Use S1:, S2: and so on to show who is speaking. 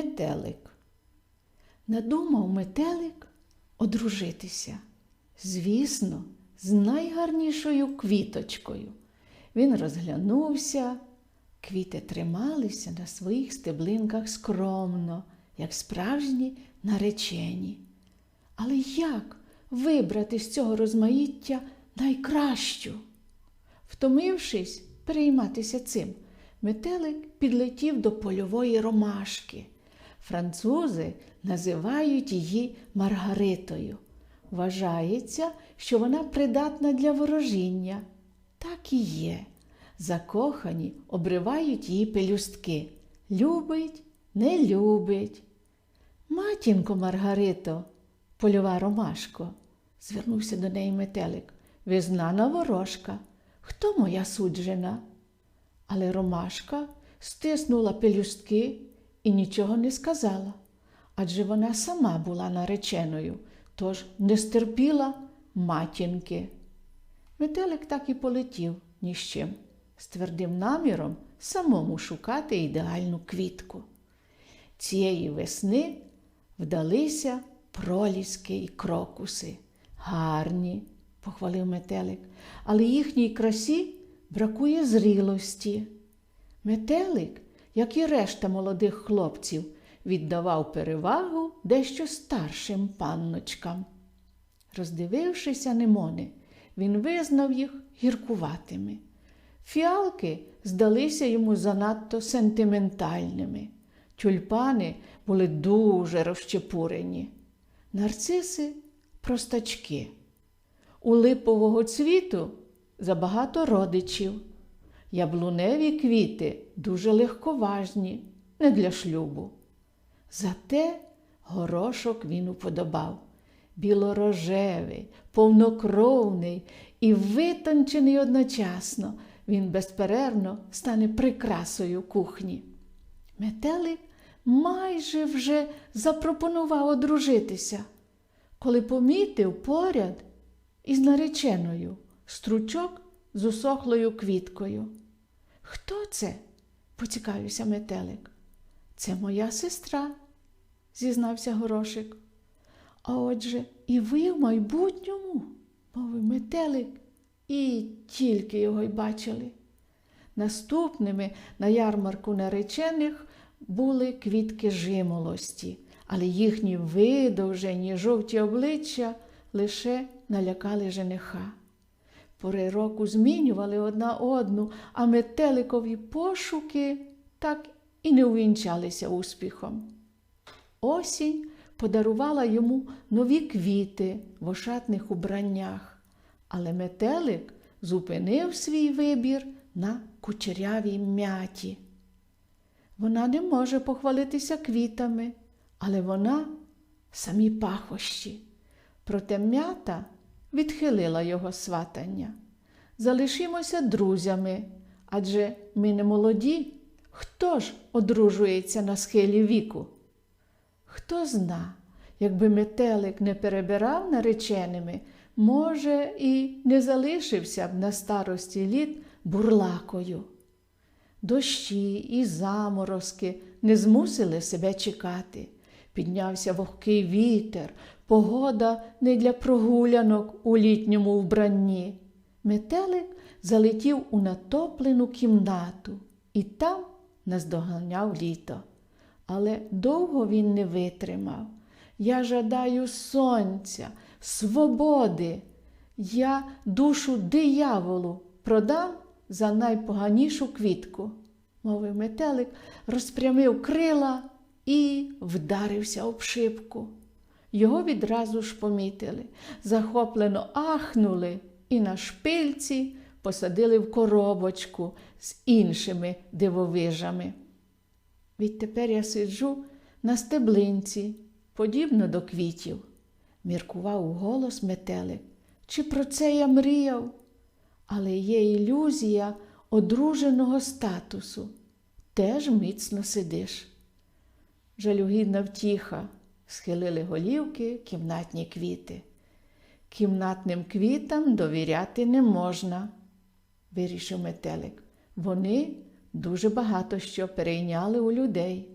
S1: Метелик. Надумав метелик одружитися. Звісно, з найгарнішою квіточкою. Він розглянувся, квіти трималися на своїх стеблинках скромно, як справжні наречені. Але як вибрати з цього розмаїття найкращу? Втомившись перейматися цим, метелик підлетів до польової ромашки. Французи називають її Маргаритою. Вважається, що вона придатна для ворожіння. Так і є. Закохані обривають її пелюстки. Любить, не любить. Матінко Маргарито, польова ромашко, звернувся до неї метелик. Ви знана ворожка. Хто моя суджена? Але ромашка стиснула пелюстки і нічого не сказала, адже вона сама була нареченою, тож не стерпіла матінки. Метелик так і полетів ні з чим, з твердим наміром самому шукати ідеальну квітку. Цієї весни вдалися проліски і крокуси. Гарні, похвалив метелик, але їхній красі бракує зрілості. Метелик, як і решта молодих хлопців, віддавав перевагу дещо старшим панночкам. Роздивившися немони, він визнав їх гіркуватими. Фіалки здалися йому занадто сентиментальними. Тюльпани були дуже розчепурені. Нарциси простачки. У липового цвіту забагато родичів. Яблуневі квіти дуже легковажні, не для шлюбу. Зате горошок він уподобав білорожевий, повнокровний і витончений одночасно. Він безперервно стане прикрасою кухні. Метелик майже вже запропонував одружитися, коли помітив поряд із нареченою стручок з усохлою квіткою. Хто це? поцікавився метелик. Це моя сестра, зізнався горошик. А отже, і ви в майбутньому, мовив метелик, і тільки його й бачили. Наступними на ярмарку наречених були квітки жимолості, але їхні видовжені жовті обличчя лише налякали жениха. Пори року змінювали одна одну, а метеликові пошуки так і не увінчалися успіхом. Осінь подарувала йому нові квіти в ошатних убраннях, але метелик зупинив свій вибір на кучерявій м'яті. Вона не може похвалитися квітами, але вона самі пахощі. Проте м'ята відхилила його сватання. Залишимося друзями, адже ми не молоді. Хто ж одружується на схилі віку? Хто зна, якби метелик не перебирав нареченими, може, і не залишився б на старості літ бурлакою. Дощі і заморозки не змусили себе чекати. Піднявся вогкий вітер, погода не для прогулянок у літньому вбранні. Метелик залетів у натоплену кімнату і там наздоганяв літо. Але довго він не витримав. Я жадаю сонця, свободи. Я душу дияволу продам за найпоганішу квітку, мовив метелик, розпрямив крила і вдарився об шибку. Його відразу ж помітили, захоплено ахнули і на шпильці посадили в коробочку з іншими дивовижами. Відтепер я сиджу на стеблинці, подібно до квітів, міркував голос метелик. Чи про це я мріяв? Але є ілюзія одруженого статусу. Теж міцно сидиш. Жалюгідна втіха, схилили голівки кімнатні квіти. Кімнатним квітам довіряти не можна, вирішив метелик. Вони дуже багато що перейняли у людей.